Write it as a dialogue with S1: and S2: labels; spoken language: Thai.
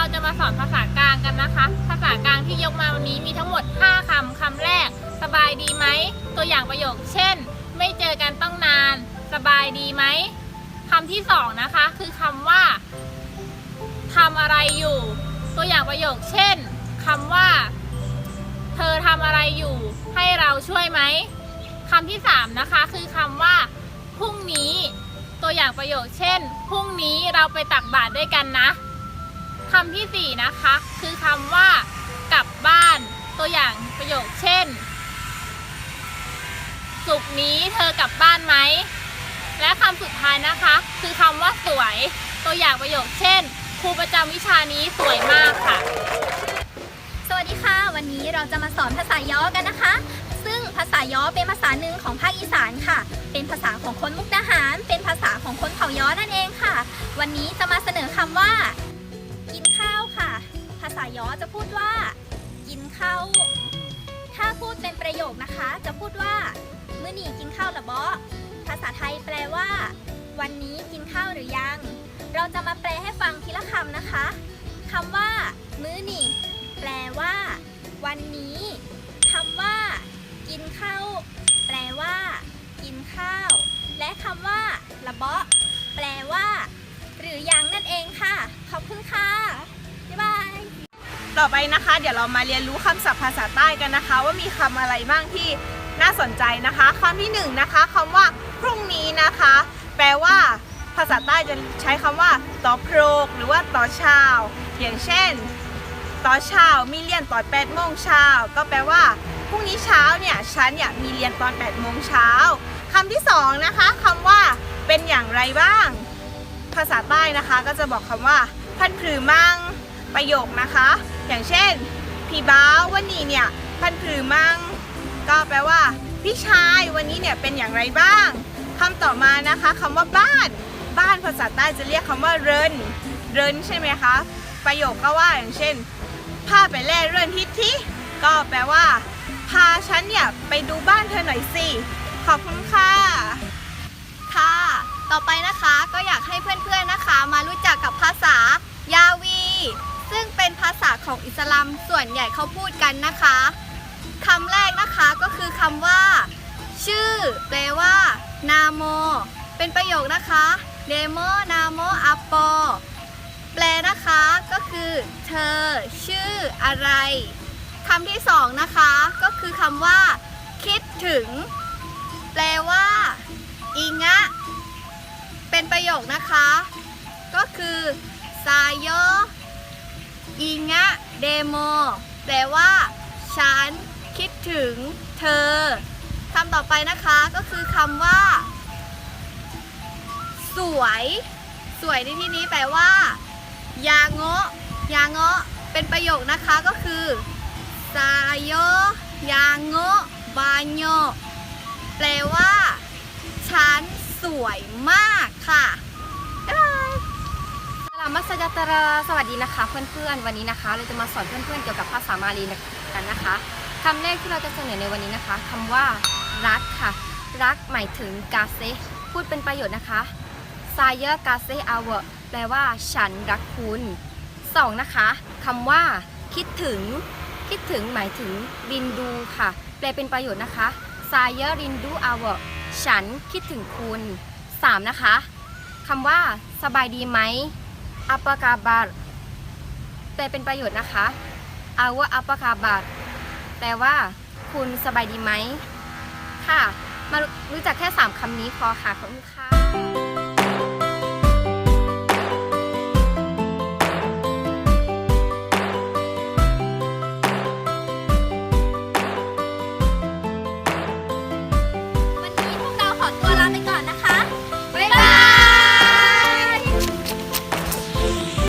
S1: เราจะมาสอนภาษากลางกันนะคะ ภาษากลางที่ยกมาวันนี้มีทั้งหมด 5คำคำแรก สบายดีไหม ตัวอย่างประโยค เช่น ไม่เจอกันต้องนาน สบายดีไหมคำที่สองนะคะ คือคำว่าทำอะไรอยู่ ตัวอย่างประโยค เช่นคำว่า เธอทำอะไรอยู่ ให้เราช่วยไหมคำที่สามนะคะ คือคำว่าพรุ่งนี้ ตัวอย่างประโยค เช่นพรุ่งนี้เราไปตักบาตรด้วยกันนะ คำที่สี่นะคะ คือคำว่ากลับบ้านตัวอย่างประโยคเช่น สุกนี้เธอกลับบ้านไหม และคำสุดท้ายนะคะ คือคำว่าสวย ตัวอย่างประโยคเช่นครูประจำวิชานี้สวยมากค่ะ
S2: สวัสดีค่ะ วันนี้เราจะมาสอนภาษาย้อกันนะคะ ซึ่งภาษาย้อเป็นภาษาหนึ่งของภาคอีสานค่ะ เป็นภาษาของคนมุกดาหาร เป็นภาษาของคนเผ่าย้อนั่นเองค่ะ วันนี้จะมาเสนอคำว่าาย้อจะพูดว่า กินข้าวถ้าพูดเป็นประโยคนะคะ จะพูดว่า มื้อนี้กินข้าวหรือบ่ภาษาไทยแปลว่า วันนี้กินข้าวหรือยัง เราจะมาแปลให้ฟังทีละคำนะคะคำว่า มื้อนี่แปลว่า วันนี้คำว่า กินข้าวแปลว่า กินข้าว และคำว่าระเบาะแปลว่า หรือยังนั่นเองค่ะ ขอบคุณค่ะ
S3: ต่อไปนะคะ เดี๋ยวเรามาเรียนรู้คำศัพท์ภาษาใต้กันนะคะ ว่ามีคำอะไรบ้างที่น่าสนใจนะคะคำที่หนึ่งนะคะคำว่าพรุ่งนี้นะคะ แปลว่า ภาษาใต้จะใช้คำว่า ต่อโพรกหรือว่าต่อเช้าอย่างเช่น ต่อเช้ามีเรียนตอน8โมงเช้าก็แปลว่าพรุ่งนี้เช้าเนี่ยฉันเนี่ยมีเรียนตอน8โมงเช้าคำที่สองนะคะคำว่า เป็นอย่างไรบ้าง ภาษาใต้นะคะก็จะบอกคำว่า พันผือมั่งประโยคนะคะ อย่างเช่น พี่บ้าวันนี้เนี่ยพันผือมั่งก็แปลว่า พี่ชายวันนี้เนี่ยเป็นอย่างไรบ้างคำต่อมานะคะคำว่าบ้าน บ้านภาษาใต้จะเรียกคำว่าเรินเรินใช่ไหมคะ ประโยคก็ว่าอย่างเช่นพาไปแล่เรือนทิศที่ก็แปลว่า พาฉันเนี่ยไปดูบ้านเธอหน่อยสิ ขอบคุณค่ะ
S2: ค่ะ ต่อไปนะคะก็อยากให้เพื่อนๆนะคะ มารู้จักกับภาษา ภาษาของอิสลามส่วนใหญ่เขาพูดกันนะคะคำแรกนะคะก็คือคำว่า ชื่อ แปลว่า นาโม เป็นประโยคนะคะเดโมนาโมอัปโปแปลนะคะก็คือ เธอ ชื่อ อะไรคำที่สองนะคะก็คือคำว่า คิดถึง แปลว่า อิงะ เป็นประโยคนะคะ ก็คือซายโย อิงะเดโมแปลว่า ฉัน คิดถึง เธอคำต่อไปนะคะก็คือคำว่า สวย สวยในที่นี้แปลว่า ยาโงะยาโงะเป็นประโยคนะคะก็คือซายโยยาโงะบานโยแปลว่า ฉันสวยมากค่ะ
S4: สลามัสยัตราสวัสดีนะคะเพื่อนๆวันนี้นะคะ เราจะมาสอนเพื่อนๆเกี่ยวกับภาษามาลีกันนะคะคำแรกที่เราจะเสนอในวันนี้นะคะคำว่า รักค่ะ รักหมายถึงกาเซพูดเป็นประโยชน์นะคะซายเยกาเซอาวแปลว่า ฉันรักคุณสองนะคะคำว่า คิดถึง คิดถึงหมายถึงรินดูค่ะ แปลเป็นประโยชน์นะคะซายเยรินดูอาวฉันคิดถึงคุณสามนะคะคำว่า สบายดีไหม อัปกาบาร์แปลเป็นประโยชน์นะคะอาวะอัปกาบาร์แปลว่า คุณสบายดีไหม ค่ะ มารู้จักแค่ 3คำนี้พอค่ะ ขอบคุณค่ะ